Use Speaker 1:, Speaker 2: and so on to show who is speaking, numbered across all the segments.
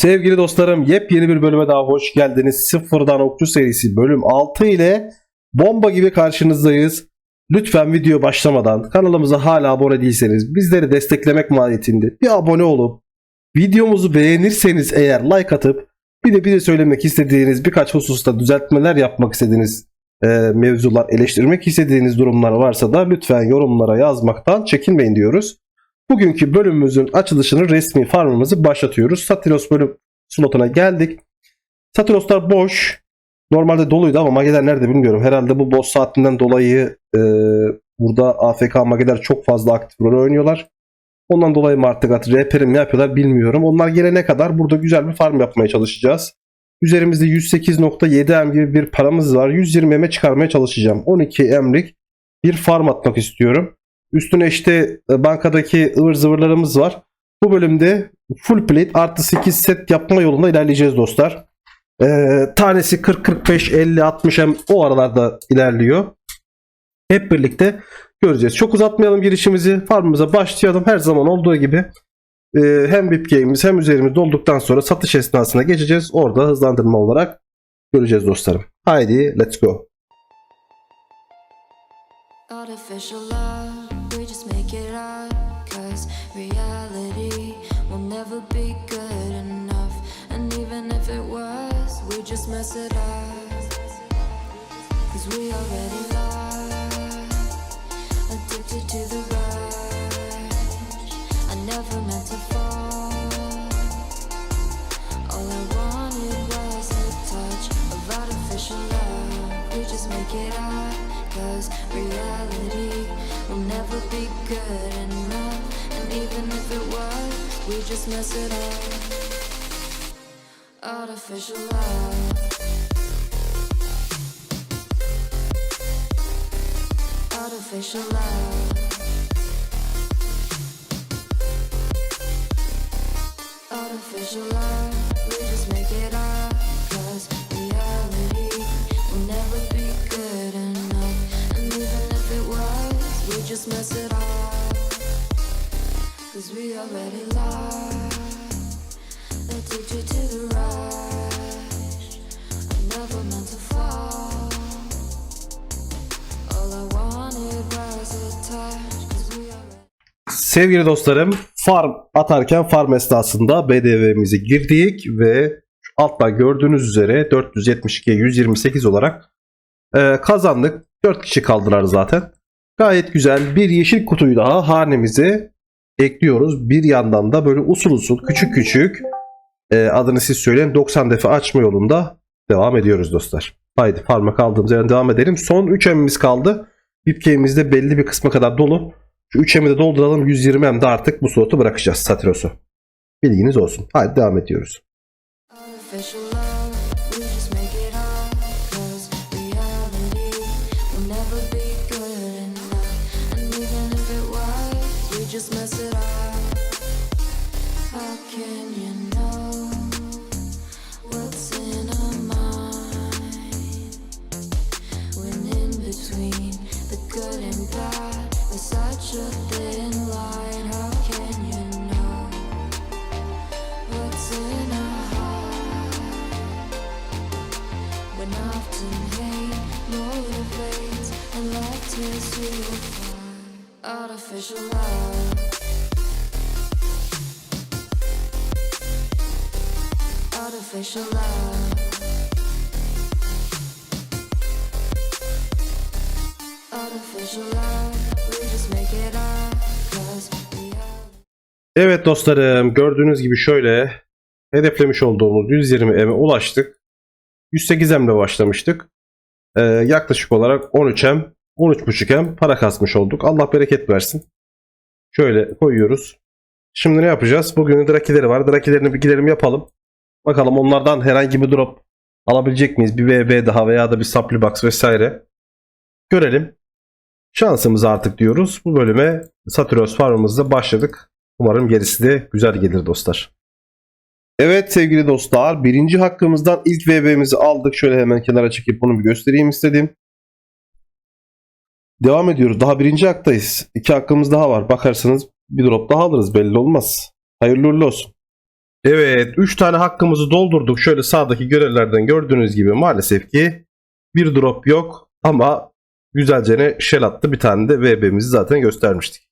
Speaker 1: Sevgili dostlarım yepyeni bir bölüme daha hoş geldiniz. Sıfırdan Okçu serisi bölüm 6 ile bomba gibi karşınızdayız. Lütfen video başlamadan kanalımıza hala abone değilseniz bizleri desteklemek mahiyetinde bir abone olup videomuzu beğenirseniz eğer like atıp bir de bize söylemek istediğiniz birkaç hususta düzeltmeler yapmak istediğiniz e, mevzular eleştirmek istediğiniz durumlar varsa da lütfen yorumlara yazmaktan çekinmeyin diyoruz. Bugünkü bölümümüzün açılışını resmi farmımızı başlatıyoruz. Satiros bölüm slotuna geldik. Satiroslar boş. Normalde doluydu ama mageler nerede bilmiyorum. Herhalde bu boss saatinden dolayı e, burada AFK mageler çok fazla aktif rol oynuyorlar. Ondan dolayı mı artık rehberim ne yapıyorlar bilmiyorum. Onlar gelene kadar burada güzel bir farm yapmaya çalışacağız. Üzerimizde 108.7 M gibi bir paramız var. 120 M'e çıkarmaya çalışacağım. 12 M'lik bir farm atmak istiyorum. Üstüne işte e, bankadaki ıvır zıvırlarımız var. Bu bölümde full plate artı 8 set yapma yolunda ilerleyeceğiz dostlar. Ee, tanesi 40, 45, 50, 60 hem o aralarda ilerliyor. Hep birlikte göreceğiz. Çok uzatmayalım girişimizi. Farmımıza başlayalım. Her zaman olduğu gibi e, hem VIP game'imiz hem üzerimiz dolduktan sonra satış esnasına geçeceğiz. Orada hızlandırma olarak göreceğiz dostlarım. Haydi let's go.
Speaker 2: Artificial Cause reality will never be good enough. And even if it was, we just mess it up. Cause we already lost, addicted to the rush. I never meant to fall. All I wanted was a touch of artificial love. We just make it up, cause reality will never be good enough. Even if it was, we just mess it up. Artificial love. Artificial love. Artificial love, we just make it up. Cause reality will never be good enough. And even if it was, we just mess it up. Cause we already lost. Addicted to the rush. I never meant to fall. All I wanted was a touch.
Speaker 1: Sevgili dostlarım farm atarken farm esnasında BDV'mizi girdik ve altta gördüğünüz üzere 472'ye 128 olarak e, kazandık. 4 kişi kaldılar zaten. Gayet güzel bir yeşil kutuyu daha hanemize ekliyoruz. Bir yandan da böyle usul usul küçük küçük e, adını siz söyleyin 90 defa açma yolunda devam ediyoruz dostlar. Haydi farma kaldığımız yerden devam edelim. Son 3 emimiz kaldı. Bipkey'imizde belli bir kısma kadar dolu. Şu 3 emi de dolduralım 120 em de artık bu slotu bırakacağız Satiros'u. Bilginiz olsun. Hadi devam ediyoruz.
Speaker 2: Artificial Artificial love
Speaker 1: Evet dostlarım gördüğünüz gibi şöyle hedeflemiş olduğumuz 120 M'e ulaştık. 108 M'le başlamıştık. Ee, yaklaşık olarak 13 M, 13.5 M para kasmış olduk. Allah bereket versin. Şöyle koyuyoruz. Şimdi ne yapacağız? Bugünün drakileri var. Drakilerini bir gidelim yapalım. Bakalım onlardan herhangi bir drop alabilecek miyiz? Bir VB daha veya da bir supply box vesaire. Görelim. Şansımız artık diyoruz. Bu bölüme Satiros farmımızda başladık. Umarım gerisi de güzel gelir dostlar. Evet sevgili dostlar birinci hakkımızdan ilk VB'mizi aldık. Şöyle hemen kenara çekip bunu bir göstereyim istedim. Devam ediyoruz. Daha birinci haktayız. İki hakkımız daha var. Bakarsanız bir drop daha alırız belli olmaz. Hayırlı uğurlu olsun. Evet 3 tane hakkımızı doldurduk. Şöyle sağdaki görevlerden gördüğünüz gibi maalesef ki bir drop yok ama güzelce shell attı. Bir tane de VB'mizi zaten göstermiştik.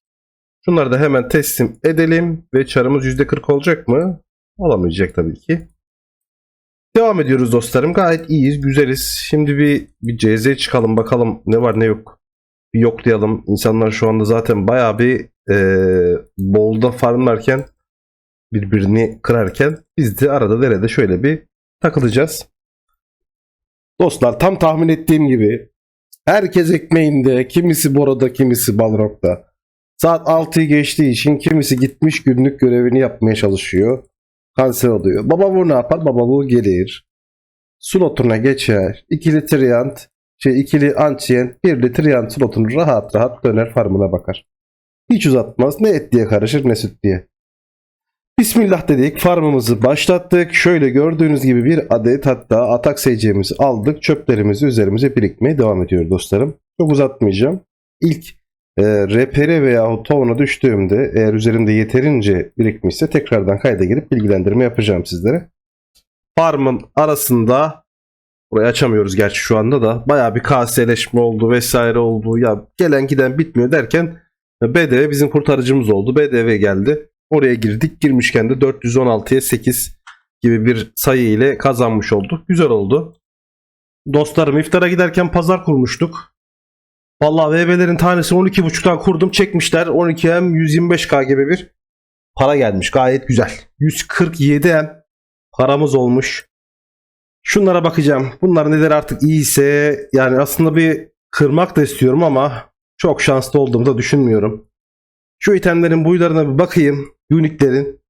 Speaker 1: Şunları da hemen teslim edelim ve çarımız %40 olacak mı? Olamayacak tabii ki. Devam ediyoruz dostlarım. Gayet iyiyiz, güzeliz. Şimdi bir, bir CZ çıkalım bakalım ne var ne yok. Bir yoklayalım. İnsanlar şu anda zaten bayağı bir eee bolda farmlarken birbirini kırarken biz de arada derede şöyle bir takılacağız. Dostlar tam tahmin ettiğim gibi herkes ekmeğinde, kimisi Bora'da, kimisi Balrog'da. Saat 6'yı geçtiği için kimisi gitmiş günlük görevini yapmaya çalışıyor. Kanser oluyor. Baba bu ne yapar? Baba bu gelir. Slotuna geçer. İkili Triant, şey ikili Ancient, birli Triant slotunu rahat rahat döner farmına bakar. Hiç uzatmaz. Ne et diye karışır ne süt diye. Bismillah dedik. Farmımızı başlattık. Şöyle gördüğünüz gibi bir adet hatta atak SC'mizi aldık. Çöplerimizi üzerimize birikmeye devam ediyor dostlarım. Çok uzatmayacağım. İlk e, repere veya town'a düştüğümde eğer üzerimde yeterince birikmişse tekrardan kayda girip bilgilendirme yapacağım sizlere. Farmın arasında burayı açamıyoruz gerçi şu anda da bayağı bir KS'leşme oldu vesaire oldu. Ya gelen giden bitmiyor derken BDV bizim kurtarıcımız oldu. BDV geldi. Oraya girdik. Girmişken de 416'ya 8 gibi bir sayı ile kazanmış olduk. Güzel oldu. Dostlarım iftara giderken pazar kurmuştuk. Vallahi VB'lerin tanesi 12.5'tan kurdum. Çekmişler 12M 125K gibi bir para gelmiş. Gayet güzel. 147M paramız olmuş. Şunlara bakacağım. Bunlar neler artık iyiyse yani aslında bir kırmak da istiyorum ama çok şanslı olduğumu da düşünmüyorum. Şu itemlerin boylarına bir bakayım. Unique'lerin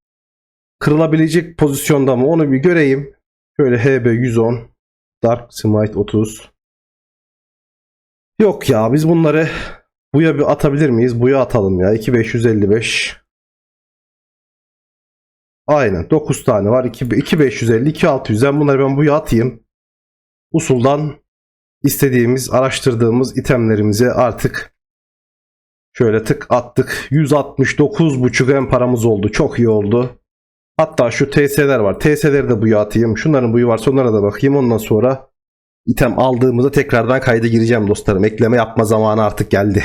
Speaker 1: kırılabilecek pozisyonda mı onu bir göreyim. Şöyle HB 110, Dark Smite 30. Yok ya biz bunları buya bir atabilir miyiz? Buya atalım ya. 2555. Aynen 9 tane var. 2 2550, 2600. Ben bunları ben buya atayım. Usuldan istediğimiz, araştırdığımız itemlerimize artık Şöyle tık attık. 169.5 en paramız oldu. Çok iyi oldu. Hatta şu TS'ler var. TS'leri de buya atayım. Şunların buyu varsa onlara da bakayım. Ondan sonra item aldığımızda tekrardan kayda gireceğim dostlarım. Ekleme yapma zamanı artık geldi.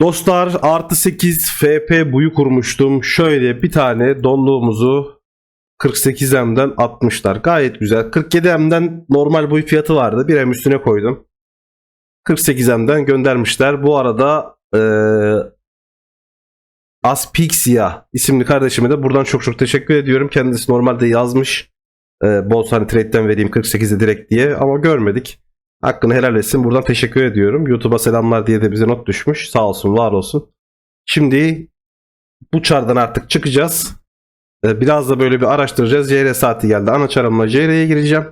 Speaker 1: Dostlar artı 8 FP buyu kurmuştum. Şöyle bir tane donluğumuzu 48M'den atmışlar. Gayet güzel. 47M'den normal buy fiyatı vardı. Bir M üstüne koydum. 48M'den göndermişler. Bu arada ee, Aspixia isimli kardeşime de buradan çok çok teşekkür ediyorum. Kendisi normalde yazmış. E, Bols hani trade'den vereyim 48'e direkt diye ama görmedik. Hakkını helal etsin. Buradan teşekkür ediyorum. YouTube'a selamlar diye de bize not düşmüş. Sağ olsun, var olsun. Şimdi bu çardan artık çıkacağız. Ee, biraz da böyle bir araştıracağız. JR saati geldi. Ana çarımla JR'ye gireceğim.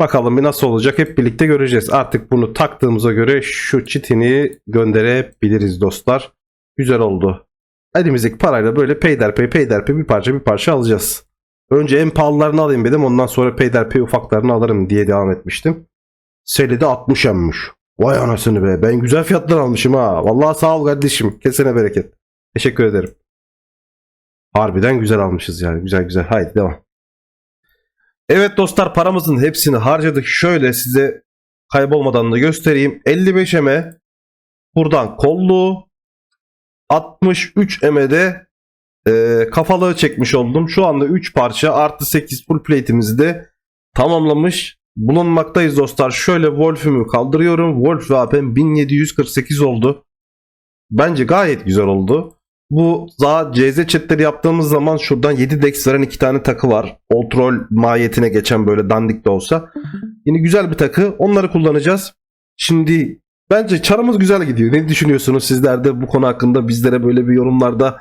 Speaker 1: Bakalım bir nasıl olacak hep birlikte göreceğiz. Artık bunu taktığımıza göre şu çitini gönderebiliriz dostlar. Güzel oldu. Elimizdeki parayla böyle peyderpey peyderpey bir parça bir parça alacağız. Önce en pahalılarını alayım dedim ondan sonra peyderpey ufaklarını alırım diye devam etmiştim. Selide 60 emmiş. Vay anasını be ben güzel fiyatlar almışım ha. Vallahi sağ ol kardeşim. Kesene bereket. Teşekkür ederim. Harbiden güzel almışız yani. Güzel güzel. Haydi devam. Evet dostlar paramızın hepsini harcadık. Şöyle size kaybolmadan da göstereyim. 55 eme buradan kollu 63 emede e, kafalığı çekmiş oldum. Şu anda 3 parça artı 8 full plate'imizi de tamamlamış bulunmaktayız dostlar. Şöyle Wolf'ümü kaldırıyorum. Wolf ve AP'm 1748 oldu. Bence gayet güzel oldu. Bu daha CZ chatleri yaptığımız zaman şuradan 7 dex veren 2 tane takı var. Ultrol mahiyetine geçen böyle dandik de olsa. Yine güzel bir takı. Onları kullanacağız. Şimdi bence çarımız güzel gidiyor. Ne düşünüyorsunuz sizler de bu konu hakkında bizlere böyle bir yorumlarda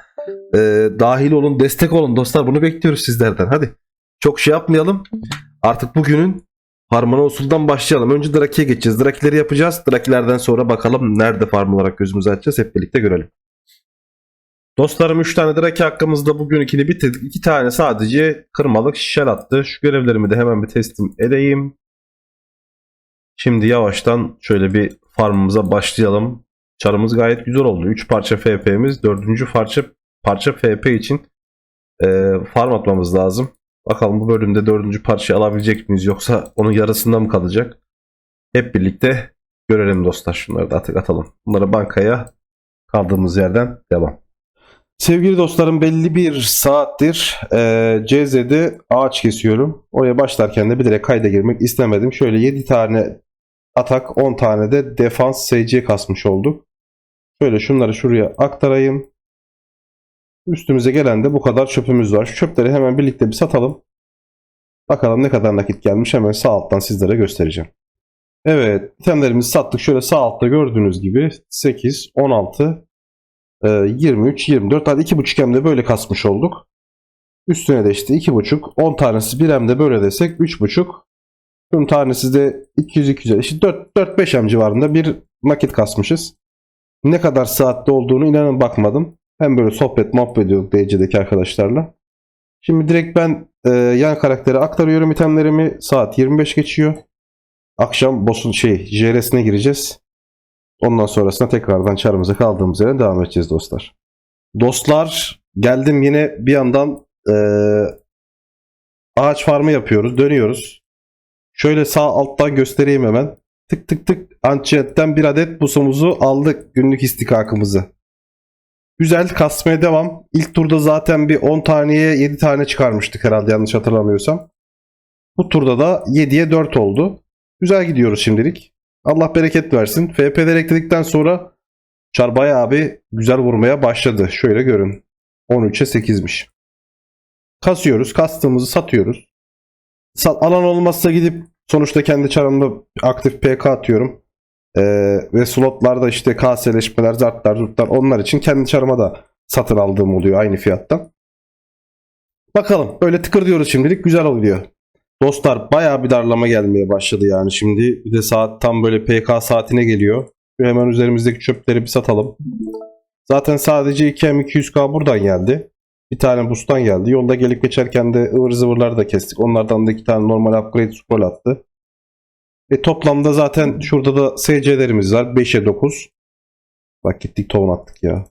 Speaker 1: e, dahil olun, destek olun dostlar. Bunu bekliyoruz sizlerden. Hadi. Çok şey yapmayalım. Artık bugünün Harmona usuldan başlayalım. Önce Draki'ye geçeceğiz. Drakileri yapacağız. Drakilerden sonra bakalım nerede farm olarak gözümüzü açacağız. Hep birlikte görelim. Dostlarım 3 tane Draki hakkımızda bugün ikini bitirdik. 2 tane sadece kırmalık şişel attı. Şu görevlerimi de hemen bir teslim edeyim. Şimdi yavaştan şöyle bir farmımıza başlayalım. Çarımız gayet güzel oldu. 3 parça FP'miz. 4. parça parça FP için e, farm atmamız lazım. Bakalım bu bölümde dördüncü parçayı alabilecek miyiz yoksa onun yarısında mı kalacak? Hep birlikte görelim dostlar. Şunları da atık atalım. Bunları bankaya kaldığımız yerden devam. Sevgili dostlarım belli bir saattir e, CZ'de ağaç kesiyorum. Oraya başlarken de bilerek kayda girmek istemedim. Şöyle 7 tane atak 10 tane de defans SC kasmış olduk. Şöyle şunları şuraya aktarayım. Üstümüze gelen de bu kadar çöpümüz var. Şu çöpleri hemen birlikte bir satalım. Bakalım ne kadar nakit gelmiş. Hemen sağ alttan sizlere göstereceğim. Evet, itemlerimizi sattık. Şöyle sağ altta gördüğünüz gibi 8, 16, e, 23, 24. Hadi 2.5 hem de böyle kasmış olduk. Üstüne de işte 2.5, 10 tanesi bir hem de böyle desek 3.5. Bunun tanesi de 200, 200. İşte 4, 4-5 hem civarında bir nakit kasmışız. Ne kadar saatte olduğunu inanın bakmadım. Hem böyle sohbet muhabbet ediyorduk DC'deki arkadaşlarla. Şimdi direkt ben e, yan karaktere aktarıyorum itemlerimi. Saat 25 geçiyor. Akşam boss'un şey JR'sine gireceğiz. Ondan sonrasında tekrardan çarımıza kaldığımız yerden devam edeceğiz dostlar. Dostlar geldim yine bir yandan e, ağaç farmı yapıyoruz. Dönüyoruz. Şöyle sağ alttan göstereyim hemen. Tık tık tık Anciyet'ten bir adet busumuzu aldık. Günlük istikakımızı. Güzel kasmaya devam. İlk turda zaten bir 10 taneye 7 tane çıkarmıştık herhalde yanlış hatırlamıyorsam. Bu turda da 7'ye 4 oldu. Güzel gidiyoruz şimdilik. Allah bereket versin. FP'leri ekledikten sonra Çar bayağı bir güzel vurmaya başladı. Şöyle görün. 13'e 8'miş. Kasıyoruz. Kastığımızı satıyoruz. Sat, alan olmazsa gidip sonuçta kendi çarımda aktif PK atıyorum. Ee, ve slotlarda işte KS'leşmeler, zartlar, zurtlar onlar için kendi çarıma da satın aldığım oluyor aynı fiyattan. Bakalım. Böyle tıkır diyoruz şimdilik. Güzel oluyor. Dostlar bayağı bir darlama gelmeye başladı yani şimdi. Bir de saat tam böyle PK saatine geliyor. Şu hemen üzerimizdeki çöpleri bir satalım. Zaten sadece 2M 200K buradan geldi. Bir tane boost'tan geldi. Yolda gelip geçerken de ıvır zıvırları da kestik. Onlardan da iki tane normal upgrade scroll attı. E toplamda zaten şurada da SC'lerimiz var. 5'e 9. Bak gittik ton attık ya.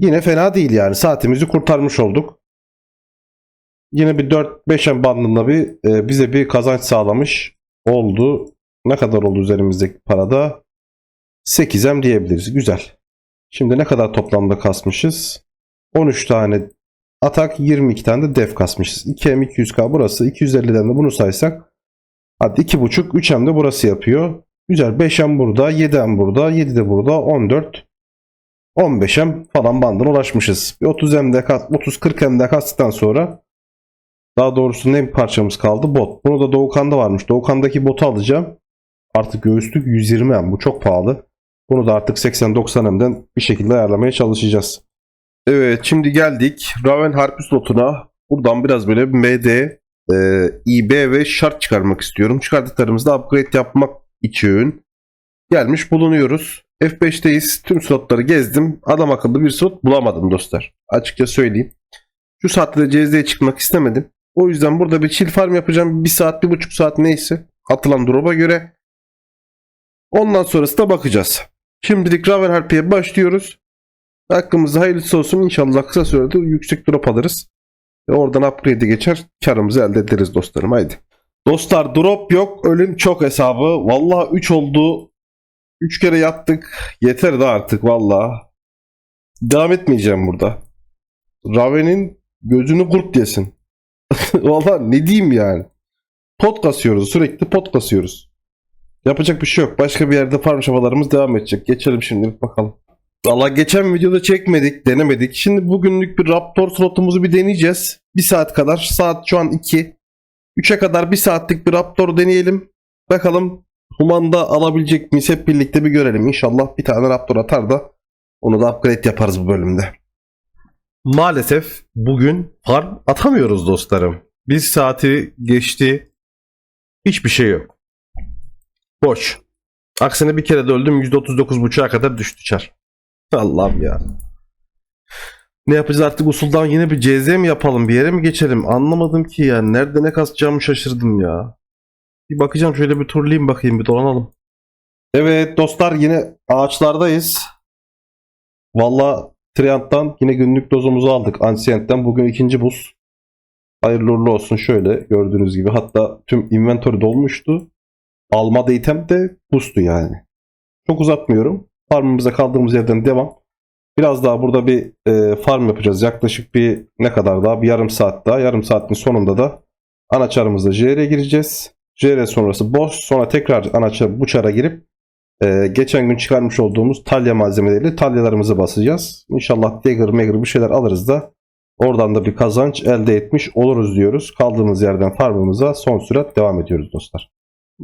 Speaker 1: Yine fena değil yani. Saatimizi kurtarmış olduk yine bir 4-5 bandında bir e, bize bir kazanç sağlamış oldu. Ne kadar oldu üzerimizdeki parada? 8M diyebiliriz. Güzel. Şimdi ne kadar toplamda kasmışız? 13 tane atak 22 tane de def kasmışız. 2M 200K burası. 250'den de bunu saysak hadi 2.5 3M de burası yapıyor. Güzel 5M burada 7M burada 7 de burada 14 15M falan bandına ulaşmışız. 30M'de 30-40M'de kastıktan sonra daha doğrusu ne bir parçamız kaldı? Bot. Bunu da Doğukan'da varmış. Doğukan'daki botu alacağım. Artık göğüslük 120 M. Bu çok pahalı. Bunu da artık 80-90 M'den bir şekilde ayarlamaya çalışacağız. Evet şimdi geldik Raven Harpy slotuna. Buradan biraz böyle MD, e, IB ve şart çıkarmak istiyorum. Çıkardıklarımızda upgrade yapmak için gelmiş bulunuyoruz. F5'teyiz. Tüm slotları gezdim. Adam akıllı bir slot bulamadım dostlar. Açıkça söyleyeyim. Şu saatte de CZ'ye çıkmak istemedim. O yüzden burada bir chill farm yapacağım. Bir saat, bir buçuk saat neyse. Atılan drop'a göre. Ondan sonrası da bakacağız. Şimdilik Raven Harpy'ye başlıyoruz. Hakkımızda hayırlısı olsun. İnşallah kısa sürede yüksek drop alırız. Ve oradan upgrade'e geçer. Karımızı elde ederiz dostlarım. Haydi. Dostlar drop yok. Ölüm çok hesabı. Vallahi 3 oldu. 3 kere yattık. Yeter de artık vallahi. Devam etmeyeceğim burada. Raven'in gözünü kurt yesin. Valla ne diyeyim yani. Pot kasıyoruz. Sürekli pot kasıyoruz. Yapacak bir şey yok. Başka bir yerde farm şabalarımız devam edecek. Geçelim şimdi bakalım. Valla geçen videoda çekmedik, denemedik. Şimdi bugünlük bir Raptor slotumuzu bir deneyeceğiz. Bir saat kadar. Saat şu an 2. 3'e kadar bir saatlik bir Raptor deneyelim. Bakalım Human'da alabilecek miyiz hep birlikte bir görelim. İnşallah bir tane Raptor atar da onu da upgrade yaparız bu bölümde. Maalesef bugün farm atamıyoruz dostlarım. Bir saati geçti. Hiçbir şey yok. Boş. Aksine bir kere de öldüm %39.5'a kadar düştü çar. Allah'ım ya. Ne yapacağız artık usuldan yine bir CZ mi yapalım bir yere mi geçelim anlamadım ki ya. Nerede ne kasacağımı şaşırdım ya. Bir bakacağım şöyle bir turlayayım bakayım bir dolanalım. Evet dostlar yine ağaçlardayız. Valla Triant'tan yine günlük dozumuzu aldık. Ancient'ten bugün ikinci buz. Hayırlı uğurlu olsun şöyle gördüğünüz gibi. Hatta tüm inventory dolmuştu. Almada item de boost'tu yani. Çok uzatmıyorum. Farmımıza kaldığımız yerden devam. Biraz daha burada bir e, farm yapacağız. Yaklaşık bir ne kadar daha? Bir yarım saat daha. Yarım saatin sonunda da ana çarımızda JR'ye gireceğiz. JR sonrası boss. Sonra tekrar ana çar, bu çara girip e, geçen gün çıkarmış olduğumuz talya malzemeleriyle talyalarımızı basacağız. İnşallah dagger megger bir şeyler alırız da oradan da bir kazanç elde etmiş oluruz diyoruz. Kaldığımız yerden farmımıza son sürat devam ediyoruz dostlar.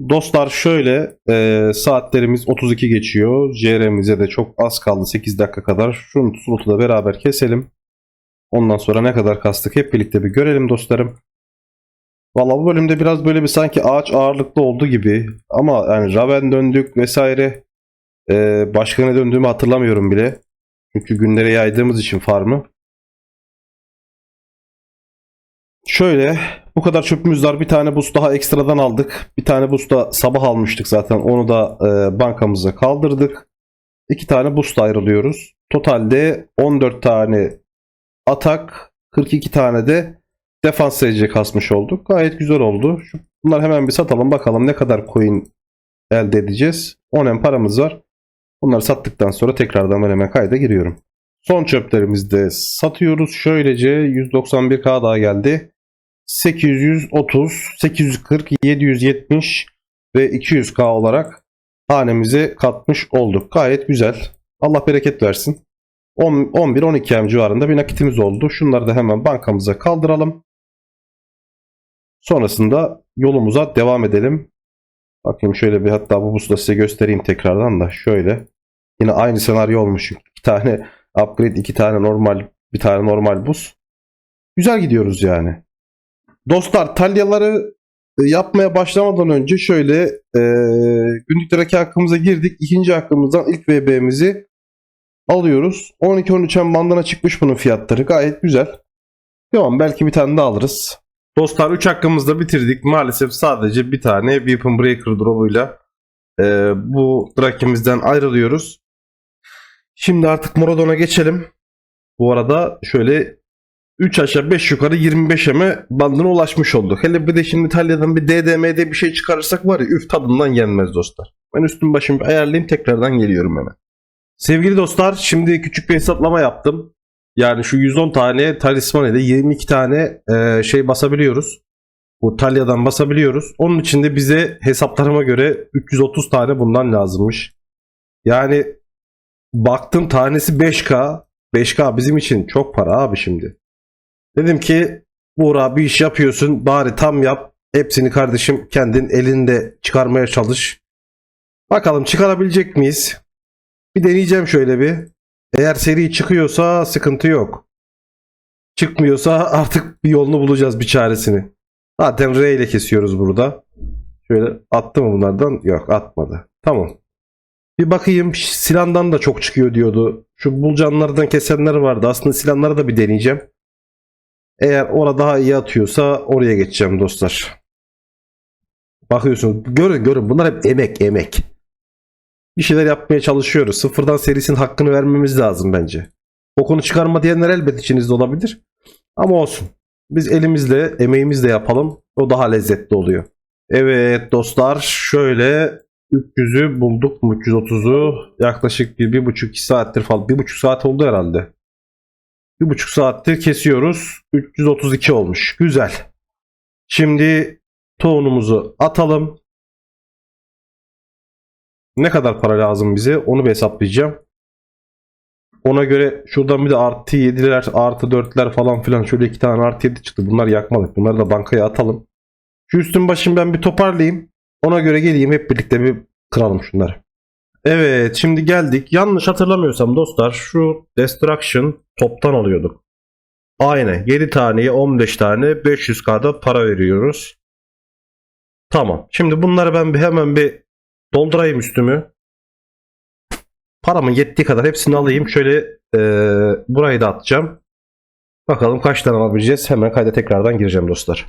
Speaker 1: Dostlar şöyle e, saatlerimiz 32 geçiyor. JR'mize de çok az kaldı 8 dakika kadar. Şunu slotu da beraber keselim. Ondan sonra ne kadar kastık hep birlikte bir görelim dostlarım. Valla bu bölümde biraz böyle bir sanki ağaç ağırlıklı oldu gibi. Ama yani Raven döndük vesaire. E, başka ne döndüğümü hatırlamıyorum bile. Çünkü günlere yaydığımız için farmı. Şöyle bu kadar çöpümüz var. Bir tane boost daha ekstradan aldık. Bir tane boost da sabah almıştık zaten. Onu da e, bankamıza kaldırdık. İki tane boost ayrılıyoruz. Totalde 14 tane atak, 42 tane de defans SC kasmış olduk. Gayet güzel oldu. Bunlar hemen bir satalım bakalım ne kadar coin elde edeceğiz. 10 hem paramız var. Bunları sattıktan sonra tekrardan ben hemen kayda giriyorum. Son çöplerimizi de satıyoruz. Şöylece 191k daha geldi. 830, 840, 770 ve 200k olarak hanemize katmış olduk. Gayet güzel. Allah bereket versin. 11-12 em civarında bir nakitimiz oldu. Şunları da hemen bankamıza kaldıralım. Sonrasında yolumuza devam edelim. Bakayım şöyle bir hatta bu busla size göstereyim tekrardan da şöyle. Yine aynı senaryo olmuş. İki tane upgrade, iki tane normal, bir tane normal bus. Güzel gidiyoruz yani. Dostlar talyaları e, yapmaya başlamadan önce şöyle e, günlükteki hakkımıza girdik. İkinci hakkımızdan ilk VB'mizi alıyoruz. 12-13'en bandına çıkmış bunun fiyatları. Gayet güzel. Tamam belki bir tane daha alırız. Dostlar 3 hakkımızda bitirdik. Maalesef sadece bir tane Weapon Breaker drop'uyla e, bu drakimizden ayrılıyoruz. Şimdi artık Moradon'a geçelim. Bu arada şöyle 3 aşağı 5 yukarı 25 eme bandına ulaşmış olduk. Hele bir de şimdi İtalya'dan bir DDM'de bir şey çıkarırsak var ya üf tadından yenmez dostlar. Ben üstüm başımı ayarlayayım tekrardan geliyorum hemen. Sevgili dostlar şimdi küçük bir hesaplama yaptım. Yani şu 110 tane talisman ile 22 tane e, şey basabiliyoruz. Bu Talya'dan basabiliyoruz. Onun için de bize hesaplarıma göre 330 tane bundan lazımmış. Yani baktım tanesi 5K. 5K bizim için çok para abi şimdi. Dedim ki Buğra bir iş yapıyorsun bari tam yap. Hepsini kardeşim kendin elinde çıkarmaya çalış. Bakalım çıkarabilecek miyiz? Bir deneyeceğim şöyle bir. Eğer seri çıkıyorsa sıkıntı yok. Çıkmıyorsa artık bir yolunu bulacağız bir çaresini. Zaten R ile kesiyoruz burada. Şöyle attı mı bunlardan? Yok atmadı. Tamam. Bir bakayım Silan'dan da çok çıkıyor diyordu. Şu bulcanlardan kesenler vardı. Aslında Silanları da bir deneyeceğim. Eğer orada daha iyi atıyorsa oraya geçeceğim dostlar. Bakıyorsunuz. Görün görün bunlar hep emek emek. Bir şeyler yapmaya çalışıyoruz. Sıfırdan serisinin hakkını vermemiz lazım bence. Kokunu çıkarma diyenler elbet içinizde olabilir. Ama olsun. Biz elimizle, emeğimizle yapalım. O daha lezzetli oluyor. Evet dostlar şöyle 300'ü bulduk mu 330'u yaklaşık bir, bir buçuk iki saattir falan bir buçuk saat oldu herhalde. Bir buçuk saattir kesiyoruz. 332 olmuş. Güzel. Şimdi tohumumuzu atalım. Ne kadar para lazım bize onu bir hesaplayacağım. Ona göre şuradan bir de artı 7'ler artı 4'ler falan filan şöyle iki tane artı 7 çıktı. Bunlar yakmadık. Bunları da bankaya atalım. Şu üstün başını ben bir toparlayayım. Ona göre geleyim hep birlikte bir kıralım şunları. Evet şimdi geldik. Yanlış hatırlamıyorsam dostlar şu Destruction toptan alıyorduk. Aynen 7 taneye 15 tane 500k'da para veriyoruz. Tamam. Şimdi bunları ben bir hemen bir doldurayım üstümü. Paramın yettiği kadar hepsini alayım. Şöyle eee, burayı da atacağım. Bakalım kaç tane alabileceğiz. Hemen kayda tekrardan gireceğim dostlar.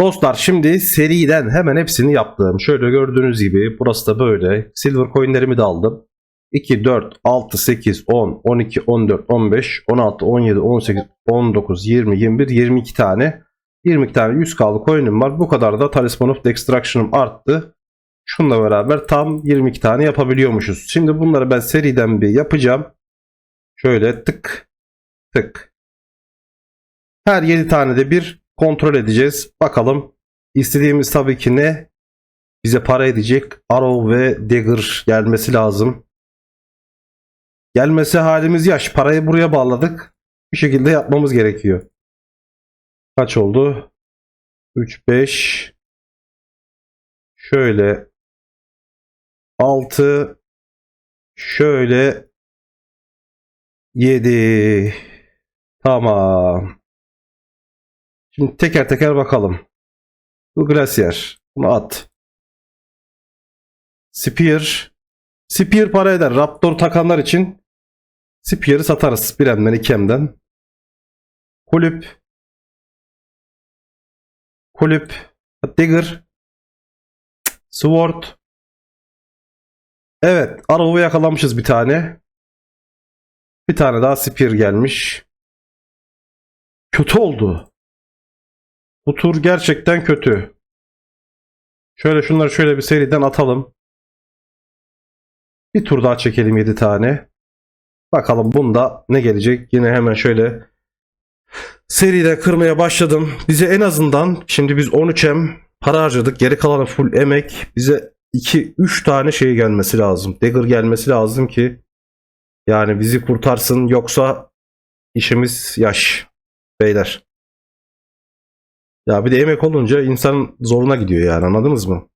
Speaker 1: Dostlar şimdi seriden hemen hepsini yaptım. Şöyle gördüğünüz gibi burası da böyle. Silver coinlerimi de aldım. 2, 4, 6, 8, 10, 12, 14, 15, 16, 17, 18, 19, 20, 21, 22 tane. 22 tane 100 kaldı coin'im var. Bu kadar da Talisman of Extraction'ım arttı. Şununla beraber tam 22 tane yapabiliyormuşuz. Şimdi bunları ben seriden bir yapacağım. Şöyle tık tık. Her 7 tane de bir kontrol edeceğiz. Bakalım istediğimiz tabii ki ne? Bize para edecek Arrow ve Dagger gelmesi lazım. Gelmesi halimiz yaş. Parayı buraya bağladık. Bir şekilde yapmamız gerekiyor. Kaç oldu? 3, 5. Şöyle 6 şöyle 7 tamam. Şimdi teker teker bakalım. Bu Glacier bunu at. Spear. Spear para eder. Raptor takanlar için Spear'ı satarız. Birem'den ikemden Kulüp. Kulüp. Digger Sword Evet, Arrow'u yakalamışız bir tane. Bir tane daha Spear gelmiş. Kötü oldu. Bu tur gerçekten kötü. Şöyle şunları şöyle bir seriden atalım. Bir tur daha çekelim 7 tane. Bakalım bunda ne gelecek. Yine hemen şöyle seriden kırmaya başladım. Bize en azından şimdi biz 13M para harcadık. Geri kalanı full emek. Bize 2-3 tane şey gelmesi lazım. Dagger gelmesi lazım ki yani bizi kurtarsın yoksa işimiz yaş beyler. Ya bir de emek olunca insan zoruna gidiyor yani anladınız mı?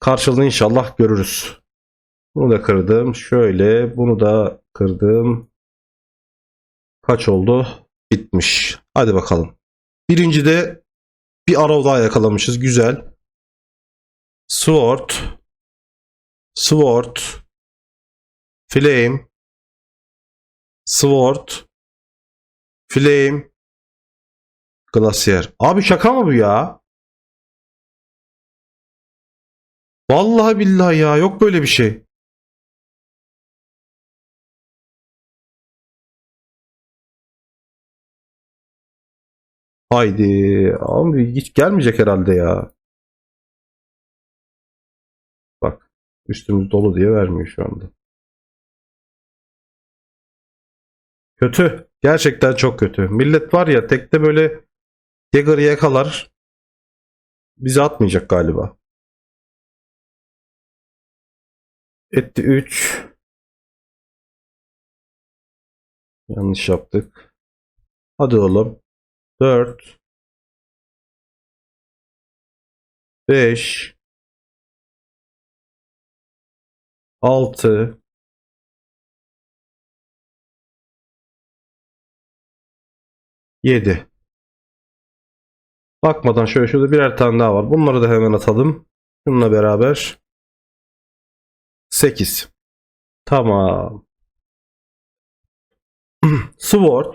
Speaker 1: Karşılığını inşallah görürüz. Bunu da kırdım. Şöyle bunu da kırdım. Kaç oldu? Bitmiş. Hadi bakalım. Birinci de bir arrow daha yakalamışız. Güzel. Sword, Sword, Flame, Sword, Flame, Glacier. Abi şaka mı bu ya? Vallahi billahi ya yok böyle bir şey. Haydi. Abi hiç gelmeyecek herhalde ya. Üstümüz dolu diye vermiyor şu anda. Kötü. Gerçekten çok kötü. Millet var ya tekte böyle Dagger'ı yakalar. Bizi atmayacak galiba. Etti 3. Yanlış yaptık. Hadi oğlum. 4. 5. 6 7 Bakmadan şöyle şurada birer tane daha var. Bunları da hemen atalım. Bununla beraber 8 Tamam. Sword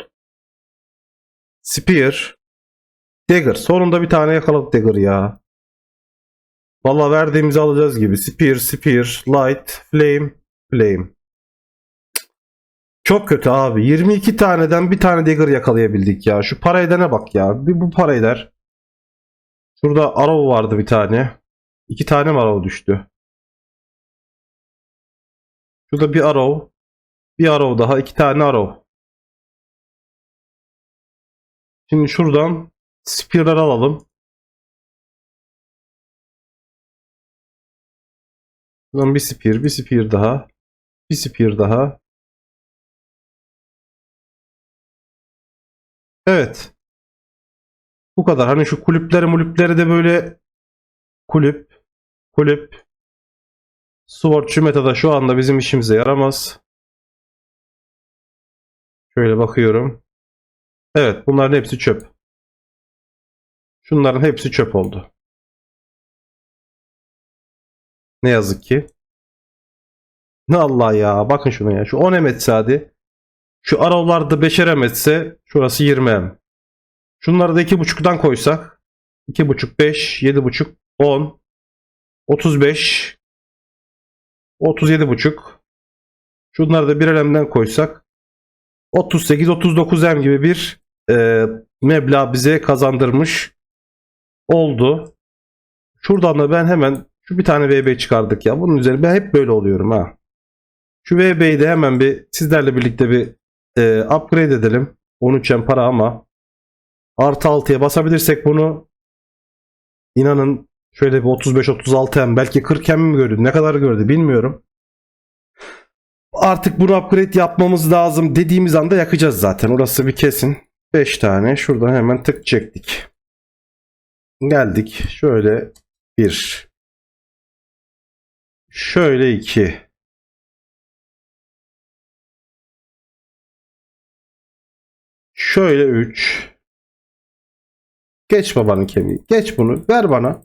Speaker 1: Spear Dagger. Sonunda bir tane yakaladık Dagger ya. Valla verdiğimizi alacağız gibi. Spear, Spear, Light, Flame, Flame. Çok kötü abi. 22 taneden bir tane Dagger yakalayabildik ya. Şu para edene bak ya. Bir bu para eder. Şurada Arrow vardı bir tane. İki tane mi Arrow düştü? Şurada bir Arrow. Bir Arrow daha. iki tane Arrow. Şimdi şuradan Spear'lar alalım. Buradan bir spear, bir spear daha. Bir spear daha. Evet. Bu kadar. Hani şu kulüpleri mulüpleri de böyle kulüp, kulüp. Sword şu metada şu anda bizim işimize yaramaz. Şöyle bakıyorum. Evet bunların hepsi çöp. Şunların hepsi çöp oldu. Ne yazık ki. Ne Allah ya. Bakın şuna ya. Şu 10 em etse hadi. Şu aravlarda 5'er em etse şurası 20 em. Şunları da 2.5'dan koysak. 2.5, 5, 7.5, 10, 35, 37.5, Şunları da bir elemden koysak 38-39 M gibi bir e, meblağ bize kazandırmış oldu. Şuradan da ben hemen şu bir tane VB çıkardık ya. Bunun üzerine ben hep böyle oluyorum ha. Şu VB'yi de hemen bir sizlerle birlikte bir e, upgrade edelim. 13 M para ama artı 6'ya basabilirsek bunu inanın şöyle bir 35-36 M belki 40 M mi gördü ne kadar gördü bilmiyorum. Artık bunu upgrade yapmamız lazım dediğimiz anda yakacağız zaten. Orası bir kesin. 5 tane şuradan hemen tık çektik. Geldik. Şöyle bir. Şöyle iki. Şöyle üç. Geç babanın kemiği. Geç bunu. Ver bana.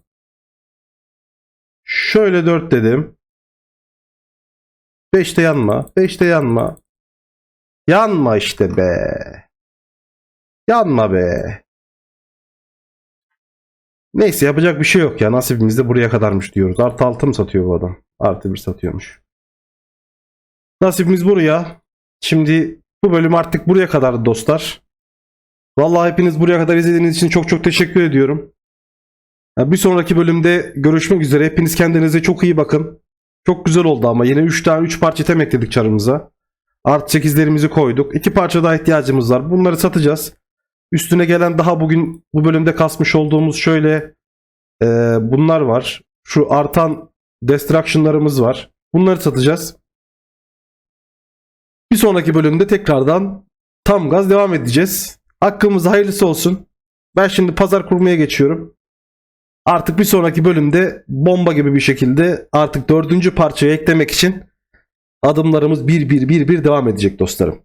Speaker 1: Şöyle dört dedim. Beşte yanma. Beşte yanma. Yanma işte be. Yanma be. Neyse yapacak bir şey yok ya. Nasibimiz de buraya kadarmış diyoruz. Artı altı mı satıyor bu adam? Artı bir satıyormuş. Nasibimiz buraya. Şimdi bu bölüm artık buraya kadar dostlar. Vallahi hepiniz buraya kadar izlediğiniz için çok çok teşekkür ediyorum. Bir sonraki bölümde görüşmek üzere. Hepiniz kendinize çok iyi bakın. Çok güzel oldu ama yine 3 tane 3 parça item ekledik çarımıza. Artı 8'lerimizi koyduk. 2 parça daha ihtiyacımız var. Bunları satacağız. Üstüne gelen daha bugün bu bölümde kasmış olduğumuz şöyle e, bunlar var. Şu artan destruction'larımız var. Bunları satacağız. Bir sonraki bölümde tekrardan tam gaz devam edeceğiz. Hakkımızda hayırlısı olsun. Ben şimdi pazar kurmaya geçiyorum. Artık bir sonraki bölümde bomba gibi bir şekilde artık dördüncü parçayı eklemek için adımlarımız bir bir bir bir devam edecek dostlarım.